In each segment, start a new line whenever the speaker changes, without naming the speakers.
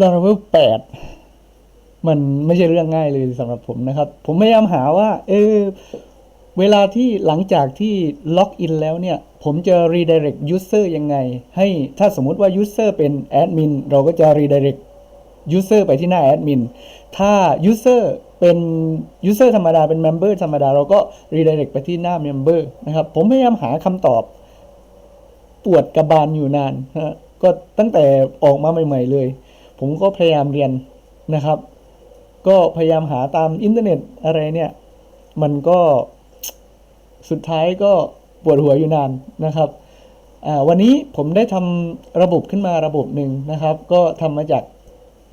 Laravel 8 มันไม่ใช่เรื่องง่ายเลยสำหรับผมนะครับ ผมพยายามหาว่า เออเวลาที่หลังจากที่ล็อกอินแล้วเนี่ย ผมจะ redirect user ยังไง ให้ถ้าสมมุติว่า user เป็นแอดมินเราก็จะ redirect user ไปที่หน้าแอดมินถ้า user เป็น user ธรรมดาเป็น member ธรรมดา เราก็ redirect ไปที่หน้า member นะครับ ผมพยายามหาคำตอบ ปวดกระบาลอยู่นานฮะก็ตั้งแต่ออกมาใหม่ ๆ เลย ผมก็พยายามเรียนนะครับ ก็พยายามหาตามอินเทอร์เน็ตอะไรเนี่ย มันก็สุดท้ายก็ปวดหัวอยู่นานนะครับวันนี้ผมได้ทำระบบขึ้นมาระบบหนึ่งนะครับ ก็ทำมาจาก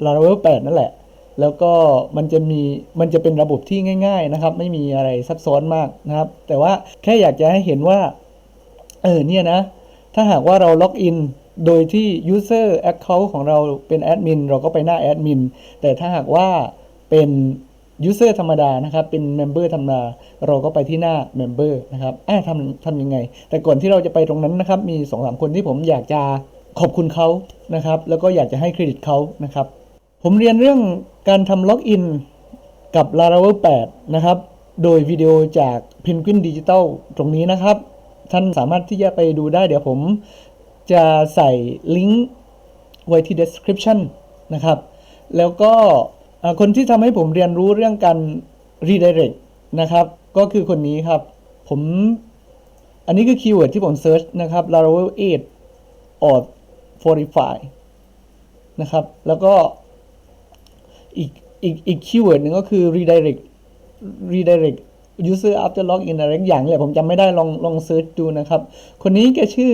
Laravel 8 นั่นแหละ แล้วก็มันจะมีมันจะเป็นระบบที่ง่าย ๆนะครับ ไม่มีอะไรซับซ้อนมากนะครับ แต่ว่าแค่อยากจะให้เห็นว่า เออเนี่ยนะ ถ้าหากว่าเราล็อกอิน โดยที่ user account ของเราเป็นแอดมินเราก็ไปหน้าแอดมินแต่ถ้าหากว่าเป็น user ธรรมดานะครับ เป็น member ธรรมดา เราก็ไปที่หน้า member นะครับอ่าทำทำยังไง แต่ก่อนที่เราจะไปตรงนั้นนะครับ มี2อสคนที่ผมอยากจะขอบคุณเขานะครับ แล้วก็อยากจะให้เครดิตเขานะครับ ผมเรียนเรื่องการทำล็อกอินกับ Laravel 8 นะครับ โดยวิดีโอจาก Penguin Digital ตรงนี้นะครับ ท่านสามารถที่จะไปดูได้เดี๋ยวผม จะใส่ลิงก์ไว้ที่ description นะครับ แล้วก็คนที่ทำให้ผมเรียนรู้เรื่องการ redirect นะครับ ก็คือคนนี้ครับ ผม อันนี้คือคีย์เวิร์ดที่ผมเซิร์ชนะครับ Laravel 8 or Fortify นะครับ แล้วก็อีกอีกอีกคีย์เวิร์ดหนึ่งก็คือ redirect redirect user after login อะไรอย่างเนี่ยผมจำไม่ได้ลองลองเซิร์ชดูนะครับ คนนี้แกชื่อ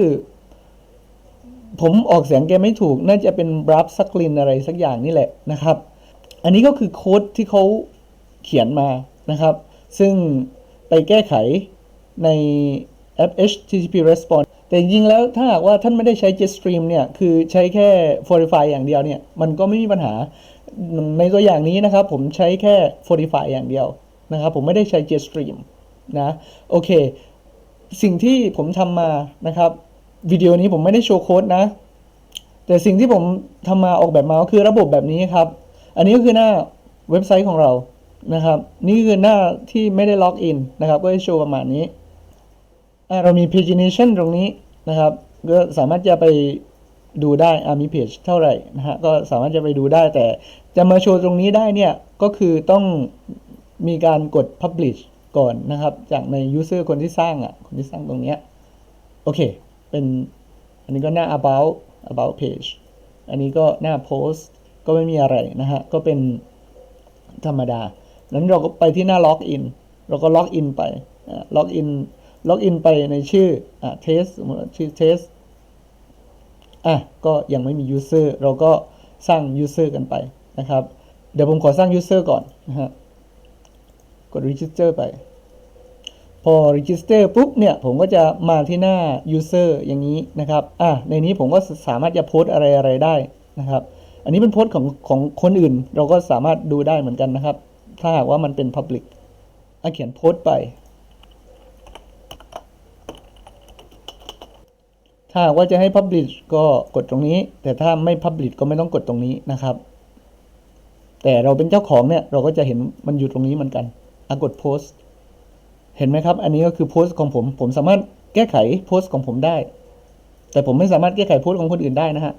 ผมออกเสียงแกไม่ถูก น่าจะเป็นบรับซักลินอะไรสักอย่างนี่แหละนะครับ อันนี้ก็คือโค้ดที่เขาเขียนมานะครับ ซึ่งไปแก้ไขในแอป HTTP response แต่จริงแล้วถ้าหากว่าท่านไม่ได้ใช้ Jetstream เนี่ย คือใช้แค่ Fortify อย่างเดียวเนี่ย มันก็ไม่มีปัญหา ในตัวอย่างนี้นะครับ ผมใช้แค่ Fortify อย่างเดียวนะครับ ผมไม่ได้ใช้ Jetstream นะ โอเค สิ่งที่ผมทำมานะครับ วิดีโอนี้ผมไม่ได้โชว์โค้ดนะ แต่สิ่งที่ผมทำมาออกแบบมาก็คือระบบแบบนี้ครับ อันนี้ก็คือหน้าเว็บไซต์ของเรานะครับ นี่คือหน้าที่ไม่ได้ล็อกอินนะครับ ก็จะโชว์ประมาณนี้เรามี pagination ตรงนี้นะครับ ก็สามารถจะไปดูได้อะมีเพจเท่าไหร่นะฮะ ก็สามารถจะไปดูได้ แต่จะมาโชว์ตรงนี้ได้เนี่ย ก็คือต้องมีการกด publish ก่อนนะครับ จากใน user คนที่สร้างอะ คนที่สร้างตรงเนี้ย โอเค เป็น อันนี้ก็หน้า about about page อันนี้ก็หน้า post ก็ไม่มีอะไรนะฮะ ก็เป็นธรรมดานั้นเราก็ไปที่หน้า login เราก็ login ไป login login ไปในชื่ออ่า test สมมติชื่อ test อะ ก็ยังไม่มี user เราก็สร้าง user กันไปนะครับ เดี๋ยวผมขอสร้าง user ก่อนนะฮะ กด register ไป พอ register ปุ๊บเนี่ยผมก็จะมาที่หน้า user อย่างนี้นะครับอะในนี้ผมก็สามารถจะโพสอะไรอะไรได้นะครับ อันนี้เป็นโพสของของคนอื่น เราก็สามารถดูได้เหมือนกันนะครับ ถ้าหากว่ามันเป็น public อะเขียนโพสไป ถ้าหากว่าจะให้ publish ก็กดตรงนี้ แต่ถ้าไม่ publish ก็ไม่ต้องกดตรงนี้นะครับ แต่เราเป็นเจ้าของเนี่ยเราก็จะเห็นมันอยู่ตรงนี้เหมือนกันอะกดโพสต์ เห็นไหมครับ อันนี้ก็คือโพสต์ของผม ผมสามารถแก้ไขโพสต์ของผมได้ แต่ผมไม่สามารถแก้ไขโพสต์ของคนอื่นได้นะฮะ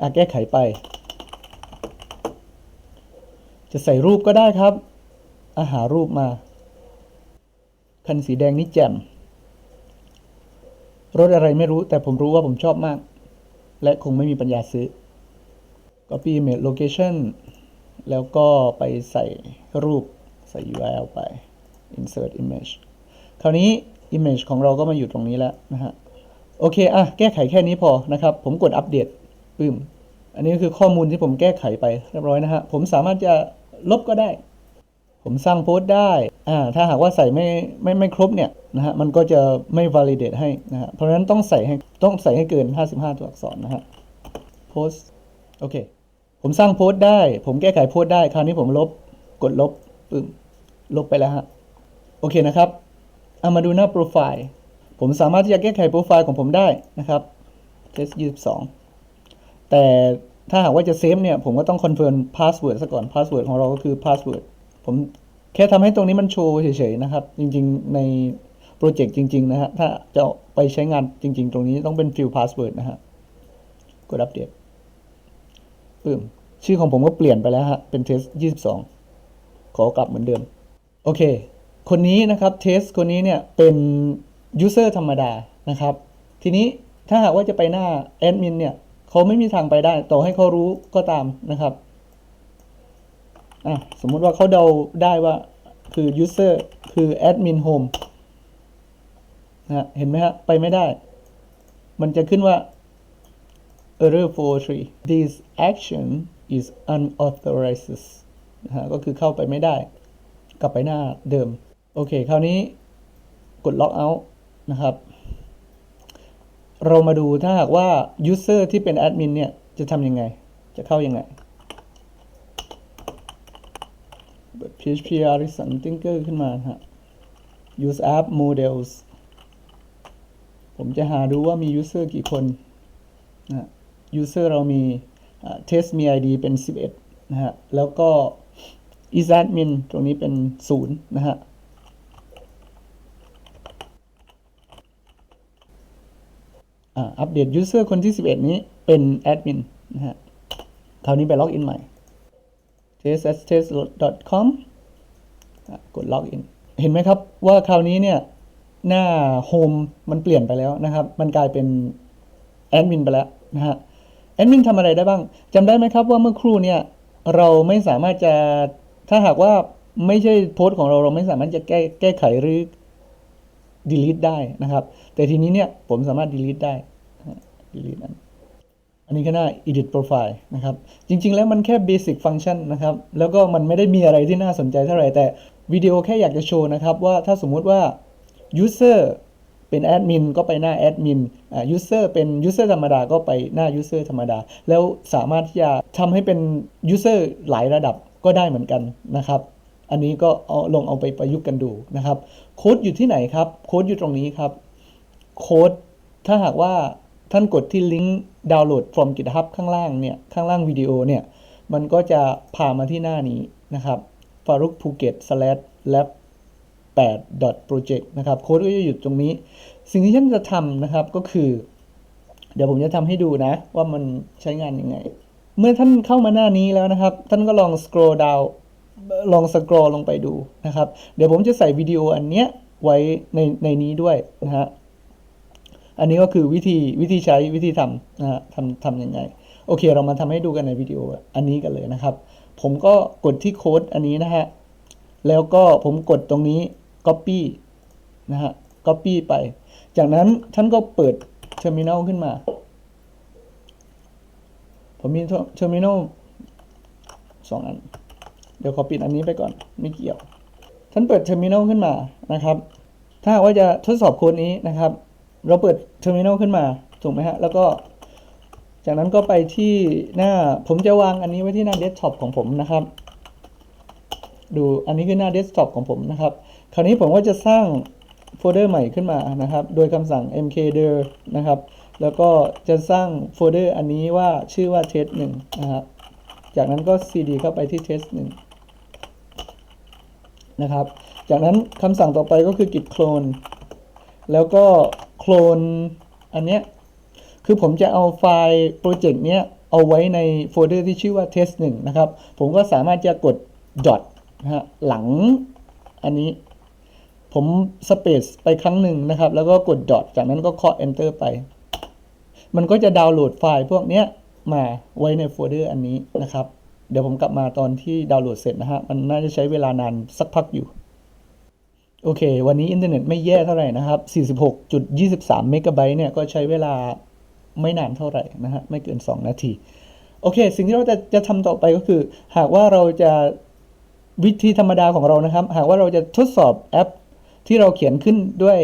อะแก้ไขไป จะใส่รูปก็ได้ครับอาหารูปมา คันสีแดงนี่แจ่ม รถอะไรไม่รู้แต่ผมรู้ว่าผมชอบมาก และคงไม่มีปัญญาซื้อ copy image location แล้วก็ไปใส่รูปใส่ URL ไป insert image คราวนี้ image ของเราก็มาอยู่ตรงนี้แล้วนะฮะ โอเค อะ แก้ไขแค่นี้พอนะครับ ผมกดอัปเดตปึ้ม อันนี้ก็คือข้อมูลที่ผมแก้ไขไปเรียบร้อยนะฮะ ผมสามารถจะลบก็ได้ ผมสร้างโพสต์ได้ อ่า ถ้าหากว่าใส่ไม่ไม่ไม่ครบเนี่ยนะฮะ มันก็จะไม่ validate ให้นะฮะ เพราะฉะนั้นต้องใส่ให้ต้องใส่ให้เกิน 55 ตัวอักษรนะฮะ โพสต์โอเค ผมสร้างโพสต์ได้ ผมแก้ไขโพสต์ได้ คราวนี้ผมลบ กดลบปึ้ม ลบไปแล้วฮะ โอเคนะครับเอามาดูหน้าโปรไฟล์ผมสามารถที่จะแก้ไขโปรไฟล์ของผมได้นะครับ test 22 แต่ถ้าหากว่าจะเซฟเนี่ย ผมก็ต้องคอนเฟิร์มพาสเวิร์ดซะก่อนพาสเวิร์ดของเราก็คือพาสเวิร์ดผมแค่ทำให้ตรงนี้มันโชว์เฉยๆนะครับ จริงๆ ในโปรเจกต์จริง ๆ นะฮะ ถ้าจะไปใช้งานจริง ๆ ตรงนี้ต้องเป็นฟิลพาสเวิร์ดนะฮะ กดอัปเดตปึ้มชื่อของผมก็เปลี่ยนไปแล้วฮะ เป็นเทส22 ขอกลับเหมือนเดิม โอเค คนนี้นะครับเทสคนนี้เนี่ยเป็นยูเซอร์ธรรมดานะครับ ทีนี้ถ้าหากว่าจะไปหน้าแอดมินเนี่ยเขาไม่มีทางไปได้ต่อให้เขารู้ก็ตามนะครับอะสมมุติว่าเขาเดาได้ว่าคือ user คือ admin home นะฮะเห็นไหมฮะ ไปไม่ได้ มันจะขึ้นว่า error 403 this action is unauthorized นะฮะก็คือเข้าไปไม่ได้ กลับไปหน้าเดิม โอเค คราวนี้กด log out นะครับ เรามาดูถ้าหากว่า user ที่เป็น admin เนี่ย จะทำยังไง จะเข้ายังไงเปิด PHP Artisan Thinker ขึ้นมานะฮะ use app models ผมจะหาดูว่ามี user กี่คนนะฮะ user เรามี test มี ID เป็น 11 นะฮะ แล้วก็ is admin ตรงนี้เป็น 0 นะฮะ อัปเดต user คนที่ 11 นี้เป็น admin นนะฮะคราวนี้ไปล็อกอินใหม่ test.com กดล็อกอินเห็นไหมครับว่าคราวนี้เนี่ย หน้าโฮมมันเปลี่ยนไปแล้วนะครับ มันกลายเป็นแอดมินไปแล้วนะฮะแอดมินทำอะไรได้บ้างจำได้ไหมครับว่าเมื่อครู่เนี่ย เราไม่สามารถจะถ้าหากว่าไม่ใช่โพสต์ของเราเราไม่สามารถจะแก้แก้ไขหรือ delete ได้นะครับ แต่ทีนี้เนี่ยผมสามารถ delete ได้ delete นั้นอันนี้ก็หน้า edit profile นะครับ จริง ๆ แล้วมันแค่ basic function นะครับ แล้วก็มันไม่ได้มีอะไรที่น่าสนใจเท่าไหร่ แต่วิดีโอแค่อยากจะโชว์นะครับ ว่าถ้าสมมุติว่า user เป็นแอดมินก็ไปหน้าแอดมินอ่า user เป็น user ธรรมดาก็ไปหน้า user ธรรมดา แล้วสามารถที่จะทำให้เป็น user หลายระดับก็ได้เหมือนกันนะครับ อันนี้ก็เอาลองเอาไปประยุกต์กันดูนะครับ โค้ดอยู่ที่ไหนครับ โค้ดอยู่ตรงนี้ครับ โค้ดถ้าหากว่า ท่านกดที่ลิงก์ดาวน์โหลด from GitHub ข้างล่างเนี่ย ข้างล่างวิดีโอเนี่ย มันก็จะพามาที่หน้านี้นะครับ faruk phuket slash lab 8 project นะครับ โค้ดก็จะอยู่ตรงนี้ สิ่งที่ท่านจะทำนะครับก็คือ เดี๋ยวผมจะทำให้ดูนะ ว่ามันใช้งานยังไง เมื่อท่านเข้ามาหน้านี้แล้วนะครับ ท่านก็ลอง scroll down ลอง scroll ลงไปดูนะครับ เดี๋ยวผมจะใส่วิดีโออันเนี้ยไว้ในในนี้ด้วยนะฮะ อันนี้ก็คือวิธีวิธีใช้วิธีทำนะฮะทำทำยังไง โอเค เรามาทำให้ดูกันในวิดีโออันนี้กันเลยนะครับ ผมก็กดที่โค้ดอันนี้นะฮะ แล้วก็ผมกดตรงนี้ copy นะฮะ copy ไป จากนั้นท่านก็เปิด terminal ขึ้นมา ผมมี terminal สองอัน เดี๋ยวขอปิดอันนี้ไปก่อนไม่เกี่ยว ท่านเปิด terminal ขึ้นมานะครับ ถ้าว่าจะทดสอบโค้ดนี้นะครับ เราเปิด terminal ขึ้นมา ถูกไหมฮะ แล้วก็ จากนั้นก็ไปที่หน้า ผมจะวางอันนี้ไว้ที่หน้า desktop ของผมนะครับ ดูอันนี้คือหน้า desktop ของผมนะครับ คราวนี้ผมก็จะสร้างโฟลเดอร์ใหม่ขึ้นมานะครับ โดยคำสั่ง mkdir นะครับ แล้วก็จะสร้างโฟลเดอร์อันนี้ว่าชื่อว่า test 1นะครับจากนั้นก็ cd เข้าไปที่ test 1นะครับ จากนั้นคำสั่งต่อไปก็คือ git clone แล้วก็ ลนอันเนี้ยคือผมจะเอาไฟล์โปรเจกต์เนี้ยเอาไว้ในโฟลเดอร์ที่ชื่อว่า test 1นะครับ ผมก็สามารถจะกด dot นะฮะหลังอันนี้ ผมสเปซไปครั้งหนึ่งนะครับ แล้วก็กด dot จากนั้นก็เคาะ enter ไป มันก็จะดาวน์โหลดไฟล์พวกเนี้ยมาไว้ในโฟลเดอร์อันนี้นะครับ เดี๋ยวผมกลับมาตอนที่ดาวน์โหลดเสร็จนะฮะ มันน่าจะใช้เวลานานสักพักอยู่ โอเค วันนี้อินเทอร์เน็ตไม่แย่เท่าไหร่นะครับ 46.23 เมกะไบต์เนี่ย ก็ใช้เวลาไม่นานเท่าไหร่นะฮะ ไม่เกิน 2 นาที โอเค สิ่งที่เราจะจะทำต่อไปก็คือ หากว่าเราจะวิธีธรรมดาของเรานะครับ หากว่าเราจะทดสอบแอปที่เราเขียนขึ้นด้วย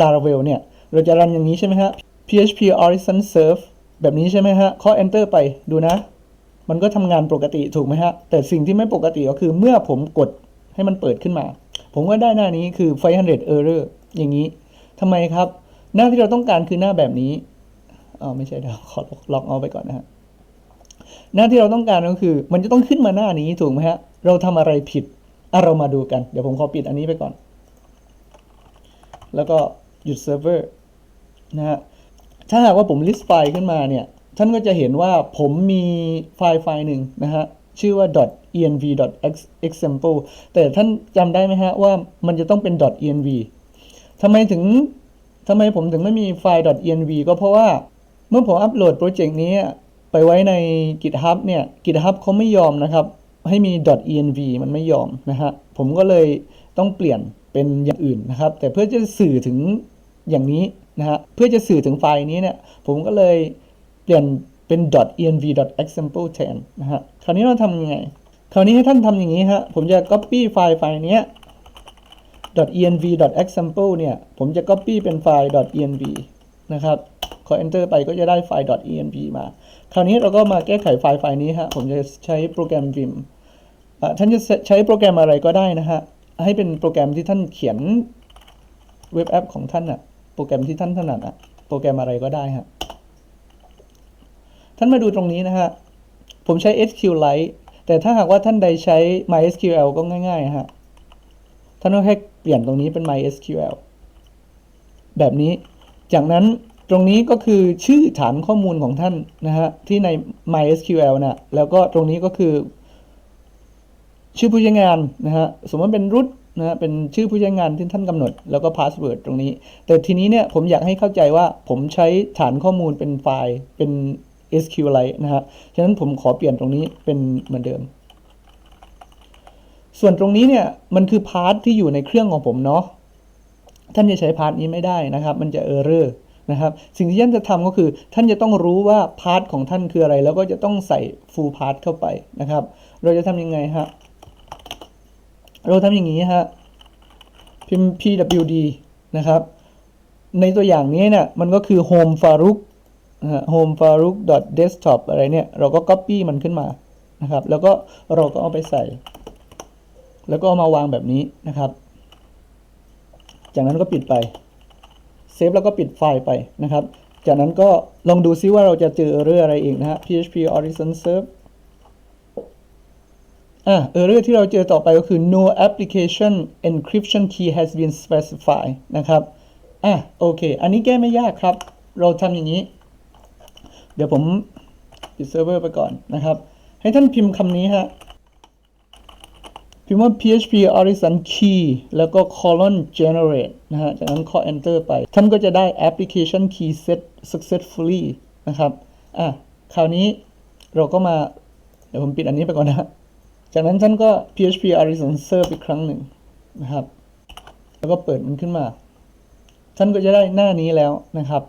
Laravel เนี่ย เราจะรันอย่างนี้ใช่ไหมฮะ PHP Horizon Serve แบบนี้ใช่ไหมฮะเคาะ enter ไปดูนะ มันก็ทำงานปกติถูกไหมฮะ แต่สิ่งที่ไม่ปกติก็คือเมื่อผมกดให้มันเปิดขึ้นมา ผมก็ได้หน้านี้คือ 500 error อย่างนี้ทำไมครับ หน้าที่เราต้องการคือหน้าแบบนี้อ๋อไม่ใช่เดี๋ยวขอล็อกเอาไปก่อนนะฮะหน้าที่เราต้องการก็คือ มันจะต้องขึ้นมาหน้านี้ถูกไหมฮะ เราทำอะไรผิดอะเรามาดูกัน เดี๋ยวผมขอปิดอันนี้ไปก่อน แล้วก็หยุดเซิร์ฟเวอร์นะฮะ ถ้าหากว่าผม list ไฟล์ขึ้นมาเนี่ย ท่านก็จะเห็นว่าผมมีไฟล์ไฟล์หนึ่งนะฮะ ชื่อว่า .env.example แต่ท่านจำได้ไหมฮะว่ามันจะต้องเป็น .env ทำไมถึงทำไมผมถึงไม่มีไฟล์ .env ก็เพราะว่าเมื่อผมอัปโหลดโปรเจกต์นี้ไปไว้ใน GitHub เนี่ย GitHub เขาไม่ยอมนะครับ ให้มี .env มันไม่ยอมนะฮะ ผมก็เลยต้องเปลี่ยนเป็นอย่างอื่นนะครับ แต่เพื่อจะสื่อถึงอย่างนี้นะฮะ เพื่อจะสื่อถึงไฟล์นี้เนี่ย ผมก็เลยเปลี่ยน เป็น .env.example แทนนะฮะ คราวนี้เราทำยังไง คราวนี้ให้ท่านทำอย่างนี้ฮะ ผมจะ copy ไฟล์ไฟล์เนี้ย .env.example เนี่ย ผมจะ copy เป็นไฟล์ .env นะครับขอ enter ไปก็จะได้ไฟล์ .env มา คราวนี้เราก็มาแก้ไขไฟล์ไฟล์นี้ฮะ ผมจะใช้โปรแกรม vim อะท่านจะใช้โปรแกรมอะไรก็ได้นะฮะ ให้เป็นโปรแกรมที่ท่านเขียนเว็บแอปของท่านอะโปรแกรมที่ท่านถนัดอะโปรแกรมอะไรก็ได้ฮะ ท่านมาดูตรงนี้นะฮะ ผมใช้ SQLite แต่ถ้าหากว่าท่านใดใช้ MySQL ก็ง่ายๆฮะ ท่านก็แค่เปลี่ยนตรงนี้เป็น MySQL แบบนี้ จากนั้นตรงนี้ก็คือชื่อฐานข้อมูลของท่านนะฮะ ที่ใน MySQL นะแล้วก็ตรงนี้ก็คือ ชื่อผู้ใช้งานนะฮะ สมมติเป็นรุทนะะเป็นชื่อผู้ใช้งานที่ท่านกำหนด แล้วก็พาสเวิร์ดตรงนี้ แต่ทีนี้เนี่ยผมอยากให้เข้าใจว่าผมใช้ฐานข้อมูลเป็นไฟล์เป็น SQLite นะฮะ ฉะนั้นผมขอเปลี่ยนตรงนี้เป็นเหมือนเดิม ส่วนตรงนี้เนี่ยมันคือพาร์ทที่อยู่ในเครื่องของผมเนาะ ท่านจะใช้พาร์ทนี้ไม่ได้นะครับ มันจะเออร์เรอร์นะครับ สิ่งที่ท่านจะทำก็คือ ท่านจะต้องรู้ว่าพาร์ทของท่านคืออะไร แล้วก็จะต้องใส่ full part เข้าไปนะครับ เราจะทำยังไงฮะ เราทำอย่างนี้ฮะ พิมพ์ pwd นะครับ ในตัวอย่างนี้เนี่ยมันก็คือ home faruk นะฮะ home farouk desktop อะไรเนี่ย เราก็ copy มันขึ้นมานะครับ แล้วก็เราก็เอาไปใส่ แล้วก็เอามาวางแบบนี้นะครับ จากนั้นก็ปิดไปเซฟแล้วก็ปิดไฟล์ไปนะครับ จากนั้นก็ลองดูซิว่าเราจะเจอเออร์เรอร์อะไรอีกนะฮะ php horizon serve อะเออเร์เรอร์ที่เราเจอต่อไปก็คือ no application encryption key has been specified นะครับ อะโอเค อันนี้แก้ไม่ยากครับ เราทำอย่างนี้ เดี๋ยวผมปิดเซิร์ฟเวอร์ไปก่อนนะครับ ให้ท่านพิมพ์คำนี้ฮะ พิมพ์ว่า php horizon key แล้วก็ colon generate นะฮะ จากนั้นข้อ enter ไป ท่านก็จะได้ application key set successfully นะครับ อะ คราวนี้เราก็มา เดี๋ยวผมปิดอันนี้ไปก่อนนะฮะจากนั้นท่านก็ php horizon serve อีกครั้งหนึ่งนะครับ แล้วก็เปิดมันขึ้นมา ท่านก็จะได้หน้านี้แล้วนะครับ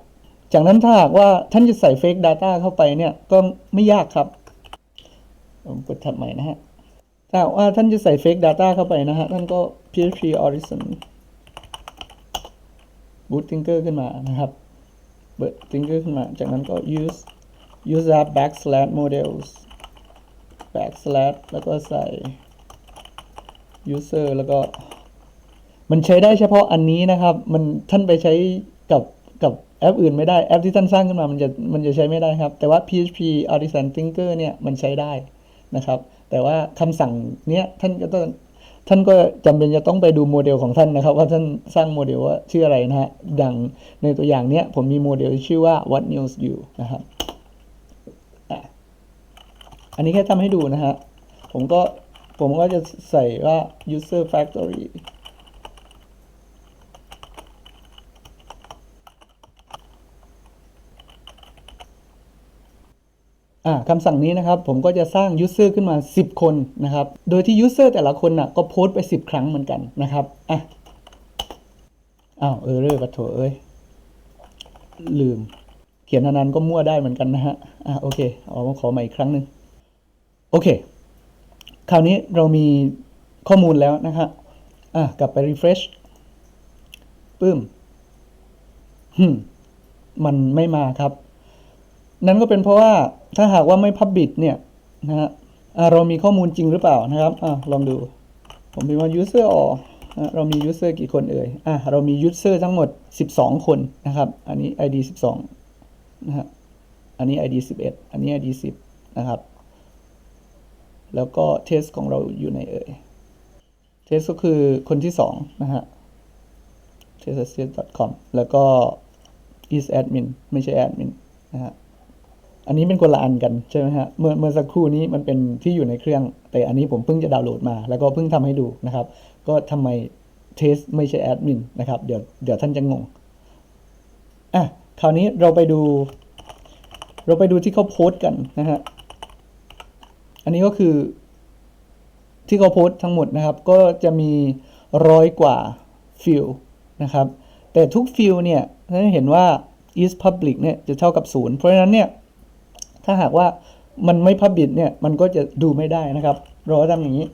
จากนั้นถ้าหากว่าท่านจะใส่ fake data เข้าไปเนี่ยก็ไม่ยากครับผมกดถัดใหม่นะฮะ ถ้าว่าท่านจะใส่ fake data เข้าไปนะฮะ ท่านก็ php horizon boot tinker ขึ้นมานะครับเปิด tinker ขึ้นมา จากนั้นก็ use user backslash models backslash แล้วก็ใส่ user แล้วก็ มันใช้ได้เฉพาะอันนี้นะครับ มันท่านไปใช้กับ แอปอื่นไม่ได้แอปที่ท่านสร้างขึ้นมามันจะมันจะใช้ไม่ได้ครับ แต่ว่า PHP Artisan Thinker เนี่ยมันใช้ได้นะครับ แต่ว่าคำสั่งเนี้ยท่านก็ต้องท่านก็จำเป็นจะต้องไปดูโมเดลของท่านนะครับ ว่าท่านสร้างโมเดลว่าชื่ออะไรนะฮะดังในตัวอย่างเนี้ยผมมีโมเดลที่ชื่อว่า what news you นะครับอันนี้แค่ทำให้ดูนะฮะผมก็ผมก็จะใส่ว่า user factory อ่าคำสั่งนี้นะครับผมก็จะสร้าง user ขึ้นมา 10 คนนะครับ โดยที่ user แต่ละคนน่ะก็โพสต์ไป 10 ครั้งเหมือนกันนะครับอะอ้าวเออเรอร์ปะโถเอ้ยลืม เขียนนานๆก็มั่วได้เหมือนกันนะฮะอะโอเคเอามาขอใหม่อีกครั้งหนึ่งโอเค คราวนี้เรามีข้อมูลแล้วนะฮะอะกลับไป refresh ปึ้มฮึมมันไม่มาครับ นั่นก็เป็นเพราะว่าถ้าหากว่าไม่ public เนี่ยนะฮะเรามีข้อมูลจริงหรือเปล่านะครับอะลองดู ผมพิมพ์ว่า user ออะเรามี user กี่คนเอ่ยอะเรามี user ทั้งหมด 12 คนนะครับ อันนี้ id 12นะฮะอันนี้ id 11 อันนี้ id 10 นะครับ แล้วก็เทสของเราอยู่ในเอ่ยเทสก็คือคนที่สองนะฮะ testassist.com แล้วก็ is admin ไม่ใช่ admin นะฮะ อันนี้เป็นคนละอันกันใช่ไหมฮะเมื่อเมื่อสักครู่นี้มันเป็นที่อยู่ในเครื่อง แต่อันนี้ผมเพิ่งจะดาวน์โหลดมา แล้วก็เพิ่งทำให้ดูนะครับ ก็ทำไมเทสไม่ใช่แอดมินนะครับเดี๋ยวเดี๋ยวท่านจะงงอะคราวนี้เราไปดู เราไปดูที่เขาโพสต์กันนะฮะอันนี้ก็คือที่เขาโพสต์ทั้งหมดนะครับ ก็จะมีร้อยกว่าฟิลนะครับแต่ทุกฟิลเนี่ยท่านเห็นว่า is public เนี่ยจะเท่ากับศูนย์เพราะฉะนั้นเนี่ย ถ้าหากว่ามันไม่ public เนี่ยมันก็จะดูไม่ได้นะครับ เราก็ทำอย่างนี้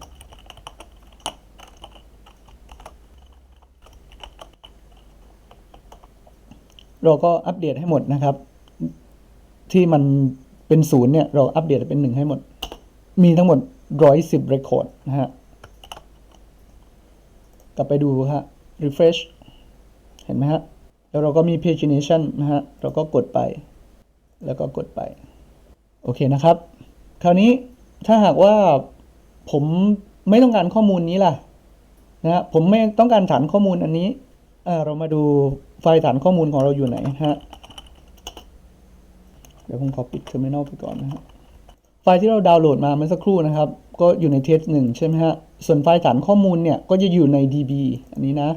เราก็อัปเดตให้หมดนะครับ ที่มันเป็นศูนย์เนี่ยเราอัปเดตเป็นหนึ่งให้หมด มีทั้งหมดร้อยสิบเรคคอร์ดนะฮะกลับไปดูฮะ refresh เห็นไหมฮะ แล้วเราก็มี pagination นะฮะ เราก็กดไป แล้วก็กดไป โอเคนะครับ คราวนี้ถ้าหากว่าผมไม่ต้องการข้อมูลนี้ล่ะนะผมไม่ต้องการฐานข้อมูลอันนี้เรามาดูไฟล์ฐานข้อมูลของเราอยู่ไหนฮะเดี๋ยวผมขอปิด terminal ไปก่อนนะฮะไฟล์ที่เราดาวน์โหลดมาเมื่อสักครู่นะครับ ก็อยู่ในเทสหนึ่งใช่ไหมฮะส่วนไฟล์ฐานข้อมูลเนี่ยก็จะอยู่ใน db อันนี้นะ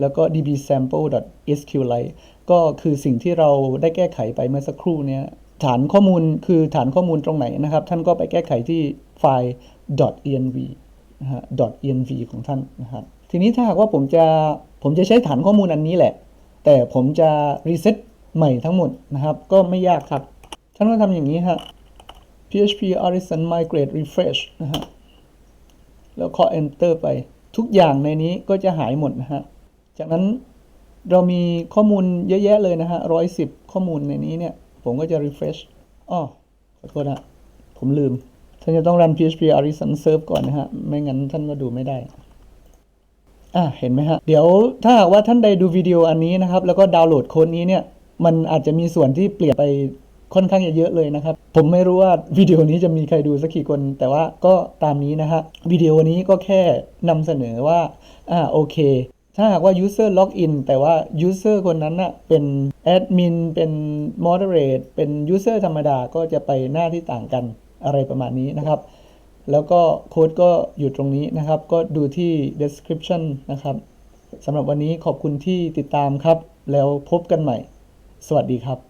แล้วก็ db sample.sqlite ก็คือสิ่งที่เราได้แก้ไขไปเมื่อสักครู่เนี่ย ฐานข้อมูลคือฐานข้อมูลตรงไหนนะครับ ท่านก็ไปแก้ไขที่ไฟล์ .env นะฮะ .env ของท่านนะครับ ทีนี้ถ้าหากว่าผมจะผมจะใช้ฐานข้อมูลอันนี้แหละ แต่ผมจะรีเซ็ตใหม่ทั้งหมดนะครับ ก็ไม่ยากครับ ท่านก็ทำอย่างนี้ฮะ php artisan migrate refresh นะฮะ แล้วเคาะ enter ไป ทุกอย่างในนี้ก็จะหายหมดนะฮะ จากนั้นเรามีข้อมูลเยอะแยะเลยนะฮะร้อยสิบข้อมูลในนี้เนี่ย ผมก็จะ refresh อ้อขอโทษนะ ผมลืม ท่านจะต้องรัน php artisan serve ก่อนนะฮะ ไม่งั้นท่านก็ดูไม่ได้ อะ เห็นไหมฮะ เดี๋ยวถ้าหากว่าท่านใดดูวิดีโออันนี้นะครับ แล้วก็ดาวน์โหลดโค้ดนี้เนี่ย มันอาจจะมีส่วนที่เปลี่ยนไปค่อนข้างเยอะเลยนะครับ ผมไม่รู้ว่าวิดีโอนี้จะมีใครดูสักกี่คน แต่ว่าก็ตามนี้นะฮะ วิดีโอนี้ก็แค่นำเสนอว่า อ่า โอเค ถ้าหากว่า user log in แต่ว่า user คนนั้นน่ะเป็นแอดมินเป็น moderate เป็น user ธรรมดาก็จะไปหน้าที่ต่างกันอะไรประมาณนี้นะครับ แล้วก็โค้ดก็อยู่ตรงนี้นะครับ ก็ดูที่ description นะครับสำหรับวันนี้ขอบคุณที่ติดตามครับ แล้วพบกันใหม่ สวัสดีครับ